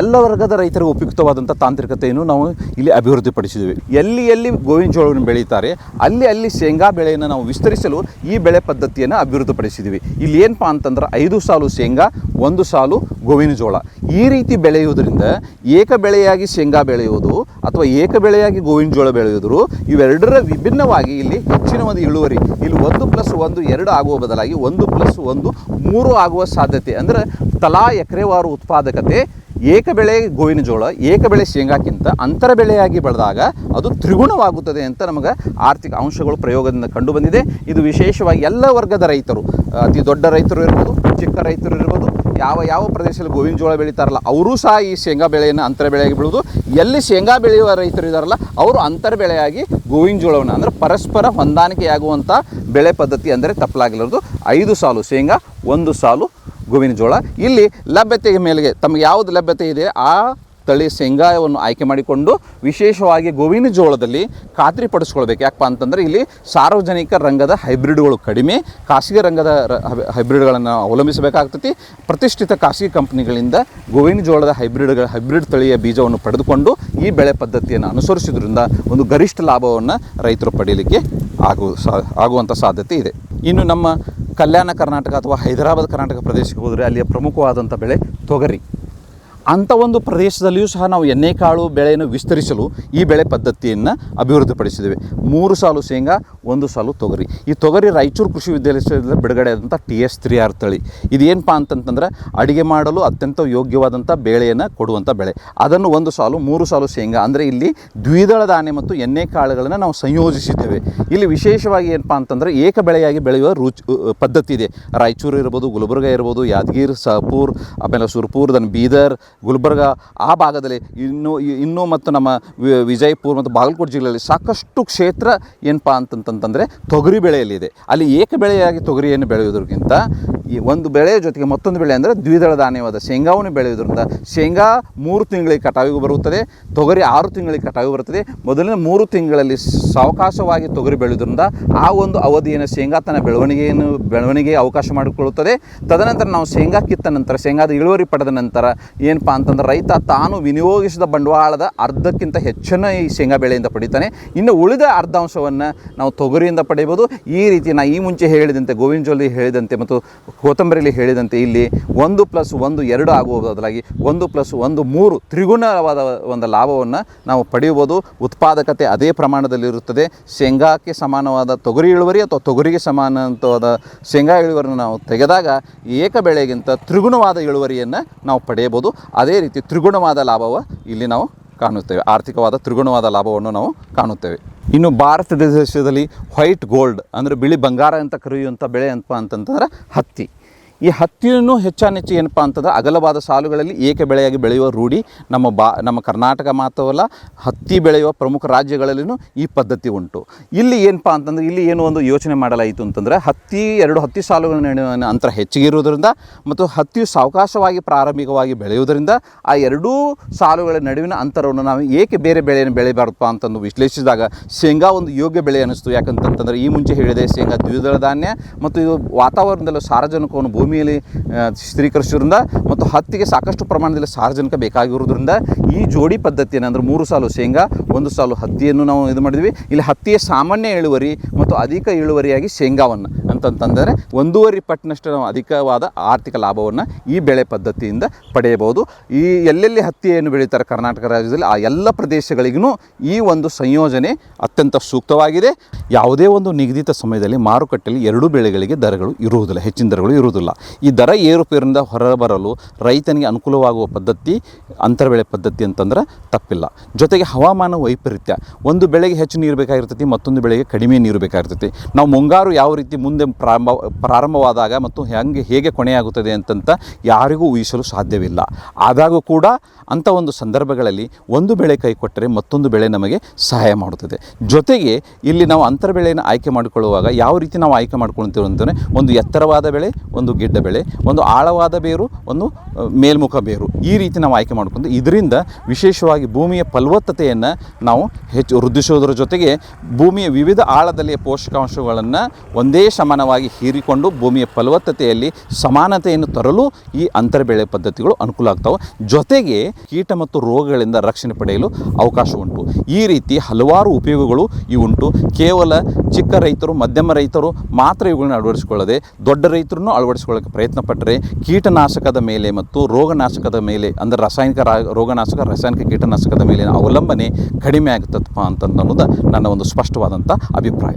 ಎಲ್ಲ ವರ್ಗದ ರೈತರಿಗೆ ಉಪಯುಕ್ತವಾದಂಥ ತಾಂತ್ರಿಕತೆಯನ್ನು ನಾವು ಇಲ್ಲಿ ಅಭಿವೃದ್ಧಿಪಡಿಸಿದ್ದೀವಿ ಎಲ್ಲಿ ಎಲ್ಲಿ ಗೋವಿನ ಜೋಳವನ್ನು ಬೆಳೀತಾರೆ, ಅಲ್ಲಿ ಅಲ್ಲಿ ಶೇಂಗಾ ಬೆಳೆಯನ್ನು ನಾವು ವಿಸ್ತರಿಸಲು ಈ ಬೆಳೆ ಪದ್ಧತಿಯನ್ನು ಅಭಿವೃದ್ಧಿಪಡಿಸಿದ್ದೀವಿ ಇಲ್ಲಿ ಏನಪ್ಪ ಅಂತಂದ್ರೆ ಐದು ಸಾಲು ಶೇಂಗಾ, ಒಂದು ಸಾಲು ಗೋವಿನ ಜೋಳ ಈ ರೀತಿ ಬೆಳೆಯುವುದರಿಂದ ಏಕ ಬೆಳೆಯಾಗಿ ಶೇಂಗಾ ಬೆಳೆಯುವುದು ಅಥವಾ ಏಕ ಬೆಳೆಯಾಗಿ ಗೋವಿನ ಜೋಳ ಬೆಳೆಯುವುದು ಇವೆರಡರ ವಿಭಿನ್ನವಾಗಿ ಇಲ್ಲಿ ಹೆಚ್ಚಿನ ಒಂದು ಇಳುವರಿ, ಇಲ್ಲಿ ಒಂದು ಪ್ಲಸ್ ಒಂದು ಎರಡು ಆಗುವ ಬದಲಾಗಿ ಒಂದು ಪ್ಲಸ್ ಒಂದು ಮೂರು ಆಗುವ ಸಾಧ್ಯತೆ. ಅಂದರೆ ತಲಾ ಎಕರೆವಾರು ಉತ್ಪಾದಕತೆ ಏಕ ಬೆಳೆ ಗೋವಿನ ಜೋಳ ಏಕ ಬೆಳೆ ಶೇಂಗಾಕ್ಕಿಂತ ಅಂತರ ಬೆಳೆಯಾಗಿ ಬೆಳೆದಾಗ ಅದು ತ್ರಿಗುಣವಾಗುತ್ತದೆ ಅಂತ ನಮಗೆ ಆರ್ಥಿಕ ಅಂಶಗಳು ಪ್ರಯೋಗದಿಂದ ಕಂಡುಬಂದಿದೆ ಇದು ವಿಶೇಷವಾಗಿ ಎಲ್ಲ ವರ್ಗದ ರೈತರು, ಅತಿ ದೊಡ್ಡ ರೈತರು ಇರ್ಬೋದು, ಚಿಕ್ಕ ರೈತರು ಇರ್ಬೋದು, ಯಾವ ಯಾವ ಪ್ರದೇಶದಲ್ಲಿ ಗೋವಿನ ಜೋಳ ಬೆಳೀತಾರಲ್ಲ, ಅವರೂ ಸಹ ಈ ಶೇಂಗಾ ಬೆಳೆಯನ್ನು ಅಂತರ ಬೆಳೆಯಾಗಿ ಬೆಳೆದು, ಎಲ್ಲಿ ಶೇಂಗಾ ಬೆಳೆಯುವ ರೈತರು ಇದ್ದಾರಲ್ಲ, ಅವರು ಅಂತರ ಬೆಳೆಯಾಗಿ ಗೋವಿನ ಜೋಳವನ್ನು ಅಂದರೆ ಪರಸ್ಪರ ಹೊಂದಾಣಿಕೆಯಾಗುವಂಥ ಬೆಳೆ ಪದ್ಧತಿ ಅಂದರೆ ತಪ್ಪಲಾಗಿರೋದು. ಐದು ಸಾಲು ಶೇಂಗಾ, ಒಂದು ಸಾಲು ಗೋವಿನ ಜೋಳ. ಇಲ್ಲಿ ಲಭ್ಯತೆಯ ಮೇಲೆಗೆ ತಮಗೆ ಯಾವುದು ಲಭ್ಯತೆ ಇದೆ? ಆ ತಳಿ ಶೇಂಗಾಯವನ್ನು ಆಯ್ಕೆ ಮಾಡಿಕೊಂಡು ವಿಶೇಷವಾಗಿ ಗೋವಿನ ಜೋಳದಲ್ಲಿ ಖಾತ್ರಿಪಡಿಸ್ಕೊಳ್ಬೇಕು ಯಾಕಪ್ಪ ಅಂತಂದರೆ ಇಲ್ಲಿ ಸಾರ್ವಜನಿಕ ರಂಗದ ಹೈಬ್ರಿಡ್ಗಳು ಕಡಿಮೆ, ಖಾಸಗಿ ರಂಗದ ಹೈಬ್ರಿಡ್ಗಳನ್ನು ಅವಲಂಬಿಸಬೇಕಾಗ್ತತಿ. ಪ್ರತಿಷ್ಠಿತ ಖಾಸಗಿ ಕಂಪ್ನಿಗಳಿಂದ ಗೋವಿನ ಜೋಳದ ಹೈಬ್ರಿಡ್ಗಳ, ಹೈಬ್ರಿಡ್ ತಳಿಯ ಬೀಜವನ್ನು ಪಡೆದುಕೊಂಡು ಈ ಬೆಳೆ ಪದ್ಧತಿಯನ್ನು ಅನುಸರಿಸೋದ್ರಿಂದ ಒಂದು ಗರಿಷ್ಠ ಲಾಭವನ್ನು ರೈತರು ಪಡೆಯಲಿಕ್ಕೆ ಆಗುವ ಸಾ ಆಗುವಂಥ ಸಾಧ್ಯತೆ ಇದೆ. ಇನ್ನು ನಮ್ಮ ಕಲ್ಯಾಣ ಕರ್ನಾಟಕ ಅಥವಾ ಹೈದರಾಬಾದ್ ಕರ್ನಾಟಕ ಪ್ರದೇಶಕ್ಕೆ ಹೋದರೆ ಅಲ್ಲಿಯ ಪ್ರಮುಖವಾದಂಥ ಬೆಳೆ ತೊಗರಿ. ಅಂಥ ಒಂದು ಪ್ರದೇಶದಲ್ಲಿಯೂ ಸಹ ನಾವು ಎಣ್ಣೆಕಾಳು ಬೆಳೆಯನ್ನು ವಿಸ್ತರಿಸಲು ಈ ಬೆಳೆ ಪದ್ಧತಿಯನ್ನು ಅಭಿವೃದ್ಧಿಪಡಿಸಿದ್ದೇವೆ. ಮೂರು ಸಾಲು ಶೇಂಗಾ, ಒಂದು ಸಾಲು ತೊಗರಿ. ಈ ತೊಗರಿ ರಾಯಚೂರು ಕೃಷಿ ವಿದ್ಯಾಲಯದಿಂದ ಬಿಡುಗಡೆ ಆದಂಥ ಟಿ ಎಸ್ ತ್ರೀ ಆರ್ ತಳಿ ಇದೇನಪ್ಪ ಅಂತಂತಂದ್ರೆ ಅಡುಗೆ ಮಾಡಲು ಅತ್ಯಂತ ಯೋಗ್ಯವಾದಂಥ ಬೆಳೆಯನ್ನು ಕೊಡುವಂಥ ಬೆಳೆ. ಅದನ್ನು ಒಂದು ಸಾಲು, ಮೂರು ಸಾಲು ಶೇಂಗಾ ಅಂದರೆ ಇಲ್ಲಿ ದ್ವಿದಳ ಧಾನ್ಯ ಮತ್ತು ಎಣ್ಣೆ ಕಾಳುಗಳನ್ನು ನಾವು ಸಂಯೋಜಿಸಿದ್ದೇವೆ. ಇಲ್ಲಿ ವಿಶೇಷವಾಗಿ ಏನಪ್ಪ ಅಂತಂದರೆ ಏಕ ಬೆಳೆಯಾಗಿ ಬೆಳೆಯುವ ರುಚಿ ಪದ್ಧತಿ ಇದೆ. ರಾಯಚೂರು ಇರ್ಬೋದು, ಗುಲ್ಬರ್ಗ ಇರ್ಬೋದು, ಯಾದಗಿರಿ, ಸಹಪೂರ್, ಆಮೇಲೆ ಸುರ್ಪುರ್, ದನ್ ಬೀದರ್ ಗುಲ್ಬರ್ಗ ಆ ಭಾಗದಲ್ಲಿ ಇನ್ನೂ ಇನ್ನೂ ಮತ್ತು ನಮ್ಮ ವಿಜಯಪುರ ಮತ್ತು ಬಾಗಲಕೋಟೆ ಜಿಲ್ಲೆಯಲ್ಲಿ ಸಾಕಷ್ಟು ಕ್ಷೇತ್ರ ಏನಪ್ಪ ಅಂತಂತಂತಂದರೆ ತೊಗರಿ ಬೆಳೆಯಲ್ಲಿದೆ. ಅಲ್ಲಿ ಏಕ ಬೆಳೆಯಾಗಿ ತೊಗರಿಯನ್ನು ಬೆಳೆಯೋದಕ್ಕಿಂತ ಈ ಒಂದು ಬೆಳೆಯ ಜೊತೆಗೆ ಮತ್ತೊಂದು ಬೆಳೆ ಅಂದರೆ ದ್ವಿದಳ ಧಾನ್ಯವಾದ ಶೇಂಗಾವನ್ನು ಬೆಳೆಯೋದ್ರಿಂದ ಶೇಂಗಾ ಮೂರು ತಿಂಗಳಿಗೆ ಕಟಾವಿಗೆ ಬರುತ್ತದೆ, ತೊಗರಿ ಆರು ತಿಂಗಳಿಗೆ ಕಟಾವಿಗೆ ಬರುತ್ತದೆ. ಮೊದಲಿನ ಮೂರು ತಿಂಗಳಲ್ಲಿ ಸಾವಕಾಶವಾಗಿ ತೊಗರಿ ಬೆಳೆಯೋದ್ರಿಂದ ಆ ಒಂದು ಅವಧಿಯನ್ನು ಶೇಂಗಾ ತನ್ನ ಬೆಳವಣಿಗೆಯನ್ನು ಬೆಳವಣಿಗೆ ಅವಕಾಶ ಮಾಡಿಕೊಳ್ಳುತ್ತದೆ. ತದನಂತರ ನಾವು ಶೇಂಗಾ ಕಿತ್ತ ನಂತರ, ಶೇಂಗಾದ ಇಳುವರಿ ಪಡೆದ ನಂತರ ಏನಪ್ಪ ಅಂತಂದ್ರೆ ರೈತ ತಾನು ವಿನಿಯೋಗಿಸಿದ ಬಂಡವಾಳದ ಅರ್ಧಕ್ಕಿಂತ ಹೆಚ್ಚನ್ನು ಈ ಶೇಂಗಾ ಬೆಳೆಯಿಂದ ಪಡಿತಾನೆ. ಇನ್ನು ಉಳಿದ ಅರ್ಧಾಂಶವನ್ನು ನಾವು ತೊಗರಿಯಿಂದ ಪಡೆಯಬಹುದು ಈ ರೀತಿ ನಾ ಈ ಮುಂಚೆ ಹೇಳಿದಂತೆ, ಗೋವಿಂದ ಜೋಲಿ ಹೇಳಿದಂತೆ ಮತ್ತು ಕೊತ್ತಂಬರಿಲಿ ಹೇಳಿದಂತೆ ಇಲ್ಲಿ ಒಂದು ಪ್ಲಸ್ ಒಂದು ಎರಡು ಆಗುವ ಬದಲಾಗಿ ಒಂದು ಪ್ಲಸ್ ಒಂದು ಮೂರು ತ್ರಿಗುಣವಾದ ಒಂದು ಲಾಭವನ್ನು ನಾವು ಪಡೆಯಬಹುದು. ಉತ್ಪಾದಕತೆ ಅದೇ ಪ್ರಮಾಣದಲ್ಲಿರುತ್ತದೆ ಶೇಂಗಾಕ್ಕೆ ಸಮಾನವಾದ ತೊಗರಿ ಇಳುವರಿ ಅಥವಾ ತೊಗರಿಗೆ ಸಮಾನವಾದ ಶೇಂಗಾ ಇಳುವರಿಯನ್ನು ನಾವು ತೆಗೆದಾಗ ಏಕ ಬೆಳೆಗಿಂತ ತ್ರಿಗುಣವಾದ ಇಳುವರಿಯನ್ನು ನಾವು ಪಡೆಯಬಹುದು. ಅದೇ ರೀತಿ ತ್ರಿಗುಣವಾದ ಲಾಭವ ಇಲ್ಲಿ ನಾವು ಕಾಣುತ್ತೇವೆ. ಆರ್ಥಿಕವಾದ ತ್ರಿಗುಣವಾದ ಲಾಭವನ್ನು ನಾವು ಕಾಣುತ್ತೇವೆ. ಇನ್ನು ಭಾರತ ದೇಶದಲ್ಲಿ ವೈಟ್ ಗೋಲ್ಡ್ ಅಂದರೆ ಬಿಳಿ ಬಂಗಾರ ಅಂತ ಕರೆಯುವಂಥ ಬೆಳೆ ಅಂತಪ್ಪ ಅಂತಂತಂದ್ರೆ ಹತ್ತಿ. ಈ ಹತ್ತಿಯನ್ನು ಹೆಚ್ಚಾನೆಚ್ಚು ಏನಪ್ಪ ಅಂತಂದ್ರೆ ಅಗಲವಾದ ಸಾಲುಗಳಲ್ಲಿ ಏಕ ಬೆಳೆಯಾಗಿ ಬೆಳೆಯುವ ರೂಢಿ ನಮ್ಮ ಬಾ, ನಮ್ಮ ಕರ್ನಾಟಕ ಮಾತ್ರವಲ್ಲ, ಹತ್ತಿ ಬೆಳೆಯುವ ಪ್ರಮುಖ ರಾಜ್ಯಗಳಲ್ಲಿನೂ ಈ ಪದ್ಧತಿ ಉಂಟು. ಇಲ್ಲಿ ಏನಪ್ಪ ಅಂತಂದ್ರೆ ಇಲ್ಲಿ ಏನು ಒಂದು ಯೋಚನೆ ಮಾಡಲಾಯಿತು ಅಂತಂದರೆ ಹತ್ತಿ, ಎರಡು ಹತ್ತಿ ಸಾಲುಗಳ ನಡುವಿನ ಅಂತರ ಹೆಚ್ಚಿಗೆ ಇರುವುದರಿಂದ ಮತ್ತು ಹತ್ತಿಯು ಸಾವಕಾಶವಾಗಿ ಪ್ರಾರಂಭಿಕವಾಗಿ ಬೆಳೆಯುವುದರಿಂದ ಆ ಎರಡೂ ಸಾಲುಗಳ ನಡುವಿನ ಅಂತರವನ್ನು ನಾವು ಏಕೆ ಬೇರೆ ಬೆಳೆಯನ್ನು ಬೆಳೆಯಬಾರದಪ್ಪ ಅಂತಂದು ವಿಶ್ಲೇಷಿಸಿದಾಗ ಶೇಂಗಾ ಒಂದು ಯೋಗ್ಯ ಬೆಳೆ ಅನ್ನಿಸ್ತು. ಯಾಕಂತಂತಂದರೆ ಈ ಮುಂಚೆ ಹೇಳಿದೆ ಶೇಂಗಾ ದ್ವಿದಳ ಧಾನ್ಯ ಮತ್ತು ಇದು ವಾತಾವರಣದಲ್ಲಿ ಸಾರಜನಕವನ್ನು ಭೂಮಿಯಲ್ಲಿ ಸ್ಥಿರೀಕರಿಸೋದ್ರಿಂದ ಮತ್ತು ಹತ್ತಿಗೆ ಸಾಕಷ್ಟು ಪ್ರಮಾಣದಲ್ಲಿ ಸಾರ್ವಜನಿಕ ಬೇಕಾಗಿರೋದ್ರಿಂದ ಈ ಜೋಡಿ ಪದ್ಧತಿಯನ್ನು ಅಂದರೆ ಮೂರು ಸಾಲು ಶೇಂಗಾ, ಒಂದು ಸಾಲು ಹತ್ತಿಯನ್ನು ನಾವು ಇದು ಮಾಡಿದ್ವಿ. ಇಲ್ಲಿ ಹತ್ತಿಯ ಸಾಮಾನ್ಯ ಇಳುವರಿ ಮತ್ತು ಅಧಿಕ ಇಳುವರಿಯಾಗಿ ಶೇಂಗಾವನ್ನು ಅಂತಂತಂದರೆ ಒಂದೂವರೆ ಪಟ್ಟಿನಷ್ಟು ನಾವು ಅಧಿಕವಾದ ಆರ್ಥಿಕ ಲಾಭವನ್ನು ಈ ಬೆಳೆ ಪದ್ಧತಿಯಿಂದ ಪಡೆಯಬಹುದು. ಈ ಎಲ್ಲೆಲ್ಲಿ ಹತ್ತಿಯನ್ನು ಬೆಳೀತಾರೆ ಕರ್ನಾಟಕ ರಾಜ್ಯದಲ್ಲಿ, ಆ ಎಲ್ಲ ಪ್ರದೇಶಗಳಿಗೂ ಈ ಒಂದು ಸಂಯೋಜನೆ ಅತ್ಯಂತ ಸೂಕ್ತವಾಗಿದೆ. ಯಾವುದೇ ಒಂದು ನಿಗದಿತ ಸಮಯದಲ್ಲಿ ಮಾರುಕಟ್ಟೆಯಲ್ಲಿ ಎರಡೂ ಬೆಳೆಗಳಿಗೆ ದರಗಳು ಇರುವುದಿಲ್ಲ, ಹೆಚ್ಚಿನ ದರಗಳು ಇರುವುದಿಲ್ಲ. ಈ ದರ ಏರುಪೇರಿಂದ ಹೊರಬರಲು ರೈತನಿಗೆ ಅನುಕೂಲವಾಗುವ ಪದ್ಧತಿ ಅಂತರ ಬೆಳೆ ಪದ್ಧತಿ ಅಂತಂದ್ರೆ ತಪ್ಪಿಲ್ಲ. ಜೊತೆಗೆ ಹವಾಮಾನ ವೈಪರೀತ್ಯ, ಒಂದು ಬೆಳೆಗೆ ಹೆಚ್ಚು ನೀರು ಬೇಕಾಗಿರ್ತೈತಿ, ಮತ್ತೊಂದು ಬೆಳೆಗೆ ಕಡಿಮೆ ನೀರು ಬೇಕಾಗಿರ್ತೈತಿ. ನಾವು ಮುಂಗಾರು ಯಾವ ರೀತಿ ಮುಂದೆ ಪ್ರಾರಂಭ, ಪ್ರಾರಂಭವಾದಾಗ ಮತ್ತು ಹೆಂಗೆ, ಹೇಗೆ ಕೊನೆಯಾಗುತ್ತದೆ ಅಂತಂತ ಯಾರಿಗೂ ಊಹಿಸಲು ಸಾಧ್ಯವಿಲ್ಲ. ಆದಾಗೂ ಕೂಡ ಅಂಥ ಒಂದು ಸಂದರ್ಭಗಳಲ್ಲಿ ಒಂದು ಬೆಳೆ ಕೈ ಕೊಟ್ಟರೆ ಮತ್ತೊಂದು ಬೆಳೆ ನಮಗೆ ಸಹಾಯ ಮಾಡುತ್ತದೆ. ಜೊತೆಗೆ ಇಲ್ಲಿ ನಾವು ಅಂತರ ಬೆಳೆಯನ್ನು ಆಯ್ಕೆ ಮಾಡಿಕೊಳ್ಳುವಾಗ ಯಾವ ರೀತಿ ನಾವು ಆಯ್ಕೆ ಮಾಡ್ಕೊಳ್ತೀವಿ ಅಂತಂದರೆ ಒಂದು ಎತ್ತರವಾದ ಬೆಳೆ, ಒಂದು ಗಿಡ್ಡ ಬೆಳೆ, ಒಂದು ಆಳವಾದ ಬೇರು, ಒಂದು ಮೇಲ್ಮುಖ ಬೇರು ಈ ರೀತಿ ನಾವು ಆಯ್ಕೆ ಮಾಡ್ಕೊಂಡು ಇದರಿಂದ ವಿಶೇಷವಾಗಿ ಭೂಮಿಯ ಫಲವತ್ತತೆಯನ್ನು ನಾವು ಹೆಚ್ಚು ವೃದ್ಧಿಸೋದ್ರ ಜೊತೆಗೆ ಭೂಮಿಯ ವಿವಿಧ ಆಳದಲ್ಲಿಯ ಪೋಷಕಾಂಶಗಳನ್ನು ಒಂದೇ ಸಮಾನವಾಗಿ ಹೀರಿಕೊಂಡು ಭೂಮಿಯ ಫಲವತ್ತತೆಯಲ್ಲಿ ಸಮಾನತೆಯನ್ನು ತರಲು ಈ ಅಂತರ ಬೆಳೆ ಪದ್ಧತಿಗಳು ಅನುಕೂಲ ಆಗ್ತವೆ. ಜೊತೆಗೆ ಕೀಟ ಮತ್ತು ರೋಗಗಳಿಂದ ರಕ್ಷಣೆ ಪಡೆಯಲು ಅವಕಾಶ ಉಂಟು. ಈ ರೀತಿ ಹಲವಾರು ಉಪಯೋಗಗಳು ಇವುಂಟು ಕೇವಲ ಚಿಕ್ಕ ರೈತರು, ಮಧ್ಯಮ ರೈತರು ಮಾತ್ರ ಇವುಗಳನ್ನ ಅಳವಡಿಸಿಕೊಳ್ಳದೆ, ದೊಡ್ಡ ರೈತರನ್ನು ಅಳವಡಿಸಿಕೊಳ್ಳೋಕೆ ಪ್ರಯತ್ನ ಪಟ್ಟರೆ ಕೀಟನಾಶಕದ ಮೇಲೆ ಮತ್ತು ರೋಗನಾಶಕದ ಮೇಲೆ, ಅಂದರೆ ರಾಸಾಯನಿಕ ರೋಗನಾಶಕ, ರಾಸಾಯನಿಕ ಕೀಟನಾಶಕದ ಮೇಲಿನ ಅವಲಂಬನೆ ಕಡಿಮೆ ಆಗುತ್ತಪ್ಪ ಅಂತನ್ನೋದು ನನ್ನ ಒಂದು ಸ್ಪಷ್ಟವಾದಂಥ ಅಭಿಪ್ರಾಯ.